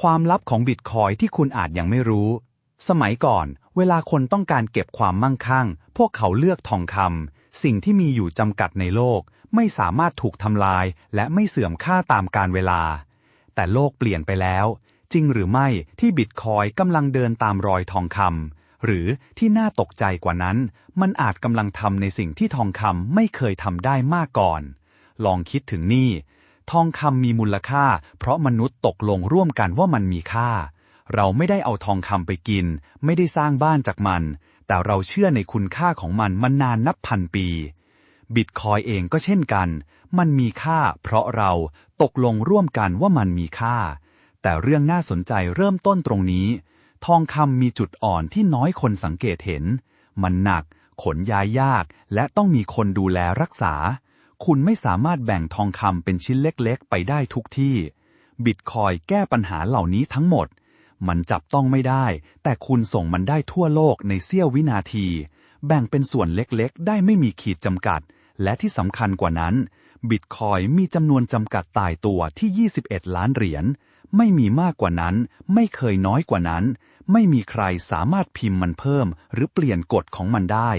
ความลับของบิตคอยที่คุณอาจยังไม่รู้ สมัยก่อน เวลาคนต้องการเก็บความมั่งคั่ง พวกเขาเลือกทองคำสิ่งที่มีอยู่จำกัดในโลก ไม่สามารถถูกทำลาย และไม่เสื่อมค่าตามกาลเวลา แต่โลกเปลี่ยนไปแล้ว จริงหรือไม่ที่บิตคอยกำลังเดินตามรอยทองคำหรือที่น่าตกใจกว่านั้น มันอาจกำลังทำในสิ่งที่ทองคำไม่เคยทำได้มากก่อน ลองคิดถึงนี่ ทองคำมีมูลค่า เพราะมนุษย์ตกลงร่วมกันว่ามันมีค่า เราไม่ได้เอาทองคำไปกิน ไม่ได้สร้างบ้านจากมัน แต่เราเชื่อในคุณค่าของมันมานานนับพันปีบิตคอยเองก็เช่นกัน มันมีค่า เพราะเราตกลงร่วมกันว่ามันมีค่า แต่เรื่องน่าสนใจเริ่มต้นตรงนี้ ทองคำมีจุดอ่อนที่น้อยคนสังเกตเห็น มันหนัก ขนย้ายยาก และต้องมีคนดูแลรักษา คุณไม่สามารถแบ่งทองคำเป็นชิ้นเล็กๆ ไปได้ทุกที่ บิตคอยแก้ปัญหาเหล่านี้ทั้งหมด มันจับต้องไม่ได้ แต่คุณส่งมันได้ทั่วโลกในเสี้ยววินาที แบ่งเป็นส่วนเล็กๆ ได้ไม่มีขีดจำกัด และที่สำคัญกว่านั้น บิตคอยมีจำนวนจำกัดตายตัวที่ 21 ล้านเหรียญ ไม่มีมากกว่านั้น ไม่เคยน้อยกว่านั้น ไม่มีใครสามารถพิมพ์มันเพิ่ม หรือเปลี่ยนกฎของมันได้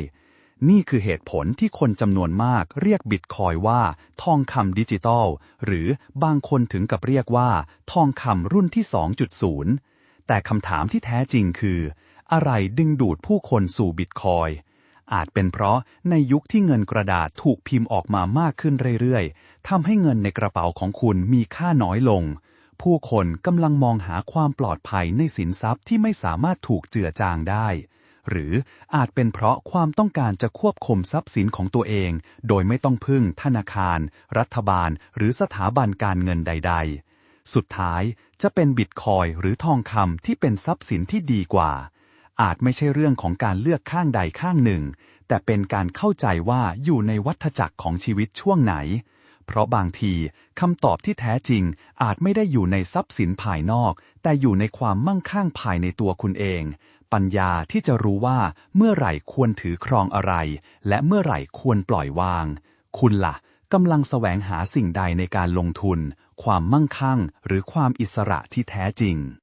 นี่คือเหตุผลที่คนจำนวนมากเรียกบิตคอยว่าทองคำดิจิตอลหรือบางคนถึงกับเรียกว่า ทองคำรุ่นที่ 2.0 แต่คำถามที่แท้จริงคือ อะไรดึงดูดผู้คนสู่บิตคอยอาจเป็นเพราะในยุคที่เงินกระดาษถูกพิมพ์ออกมามากขึ้นเรื่อยๆ ทำให้เงินในกระเป๋าของคุณมีค่าน้อยลง ผู้คนกำลังมองหาความปลอดภัยในสินทรัพย์ที่ไม่สามารถถูกเจือจางได้ หรืออาจเป็นเพราะความต้องการจะควบคุมทรัพย์สินของตัวเอง โดยไม่ต้องพึ่งธนาคาร รัฐบาล หรือสถาบันการเงินใด ๆ สุดท้ายจะเป็นบิตคอยหรือทองคำที่เป็นทรัพย์สินที่ดีกว่า อาจไม่ใช่เรื่องของการเลือกข้างใดข้างหนึ่ง แต่เป็นการเข้าใจว่าอยู่ในวัฏจักรของชีวิตช่วงไหน เพราะบางทีคำตอบที่แท้จริงอาจไม่ได้อยู่ในทรัพย์สินภายนอก แต่อยู่ในความมั่งคั่งภายในตัวคุณเอง ปัญญาที่จะรู้ว่าเมื่อไหร่ควรถือครองอะไร และเมื่อไหร่ควรปล่อยวาง คุณล่ะกำลังแสวงหาสิ่งใดในการลงทุน ความมั่งคั่ง หรือความอิสระที่แท้จริง